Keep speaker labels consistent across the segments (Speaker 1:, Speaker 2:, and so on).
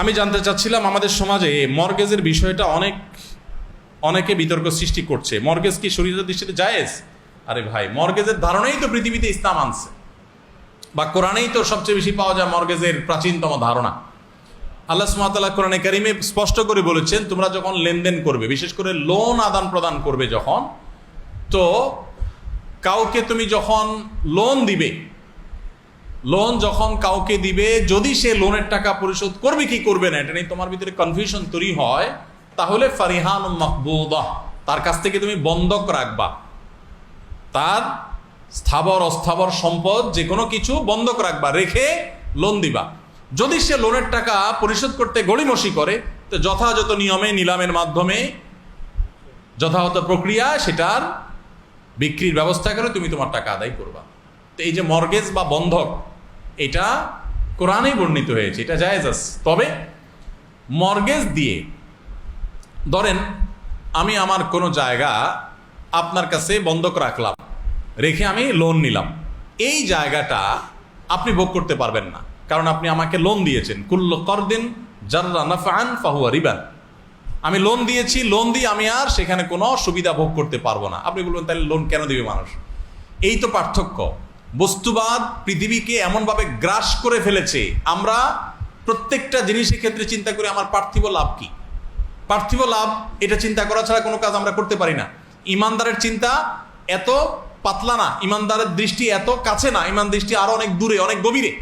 Speaker 1: আমি জানতে চাচ্ছিলাম আমাদের সমাজে মর্গেজের বিষয়টা অনেক, অনেকে বিতর্ক সৃষ্টি করছে। মর্গেজ কি শরীরের দৃষ্টিতে জায়েজ? আরে ভাই, মর্গেজের ধারণাই তো পৃথিবীতে ইসলাম আনছে। বা কোরআনেই তো সবচেয়ে বেশি পাওয়া যায় মর্গেজের প্রাচীনতম ধারণা। আল্লাহ সুমাতাল্লাহ কোরআনে কারিমে স্পষ্ট করে বলেছেন, তোমরা যখন লেনদেন করবে, বিশেষ করে লোন আদান প্রদান করবে যখন, তো কাউকে তুমি যখন লোন দিবে লোন যখন কাউকে দিবে, যদি সে লোনের টাকা পরিশোধ করবে, কি করবে না? এটা নিয়ে তোমার ভিতরে কনফিউশন তৈরি হয়। তাহলে ফারিহান মকবুদা, তার কাছ থেকে তুমি বন্ধক রাখবা। তার স্থাবর, অস্থাবর সম্পদ যে কোনো কিছু বন্ধক রাখবা, রেখে লোন দিবা। যদি সে লোনের টাকা পরিশোধ করতে গড়িমসি করে, তো যথাযথ নিয়মে, নিলামের মাধ্যমে, যথাযথ প্রক্রিয়া, সেটার বিক্রির ব্যবস্থা করে তুমি তোমার টাকা আদায় করবা। তো এই যে মর্গেজ বা বন্ধক এটা কোরআনেই বর্ণিত হয়েছে, এটা জায়েজ আছে। তবে মর্গেজ দিয়ে, ধরেন আমি আমার কোনো জায়গা আপনার কাছে বন্ধক রাখলাম, রেখে আমি লোন নিলাম, এই জায়গাটা আপনি ভোগ করতে পারবেন না, কারণ আপনি আমাকে লোন দিয়েছেন। কুল্ল করদিন জাররা নাফান ফাহুয়া রিবান। আমি লোন দিয়েছি লোন দিয়ে আমি আর সেখানে কোনো সুবিধা ভোগ করতে পারব না। আপনি বলবেন, তাহলে লোন কেন দিবে মানুষ? এই তো পার্থক্য। বস্তুবাদ পৃথিবীকে এমনভাবে গ্রাস করে ফেলেছে, আমরা প্রত্যেকটা জিনিসের ক্ষেত্রে চিন্তা করি আমার পার্থিব লাভ কি? পার্থিব লাভ, এটা চিন্তা করা ছাড়া কোনো কাজ আমরা করতে পারি না। ইমানদারের চিন্তা এত পাতলা না, ইমানদারের দৃষ্টি এত কাছে না, ইমান দৃষ্টি আরও অনেক দূরে, অনেক গভীরে।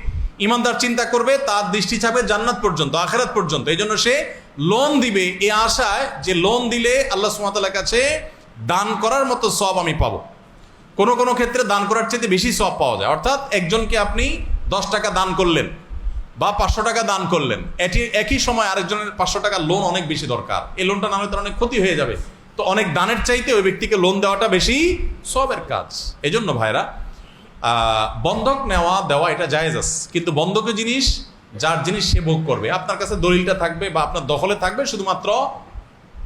Speaker 1: ইমানদার চিন্তা করবে তার দৃষ্টি ছাপে জান্নাত পর্যন্ত, আখেরাত পর্যন্ত। এই জন্য সে লোন দিবে, এ আশায় যে লোন দিলে আল্লাহ সুমাতালার কাছে দান করার মতো সব আমি পাবো। কোনো কোনো ক্ষেত্রে দান করার চাইতে বেশি সব পাওয়া যায়। অর্থাৎ একজনকে আপনি দশ টাকা দান করলেন বা পাঁচশো টাকা দান করলেন, এটি একই সময় আরেকজনের পাঁচশো টাকা লোন অনেক বেশি দরকার। এই লোনটা নামে তার অনেক ক্ষতি হয়ে যাবে। তো অনেক দানের চাইতে ওই ব্যক্তিকে লোন দেওয়াটা বেশি সবের কাজ। এই জন্য ভাইরা বন্ধক নেওয়া দেওয়া এটা জায়েজ আছে। কিন্তু বন্ধকের জিনিস, যার জিনিস সে ভোগ করবে। আপনার কাছে দলিলটা থাকবে বা আপনার দখলে থাকবে, শুধুমাত্র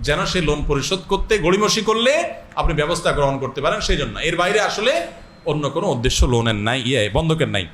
Speaker 1: যেন সেই লোন পরিশোধ করতে গড়িমসি করলে আপনি ব্যবস্থা গ্রহণ করতে পারেন, সেই জন্য। এর বাইরে আসলে অন্য কোনো উদ্দেশ্য লোনের নাই ইয়ে বন্ধকের নাই।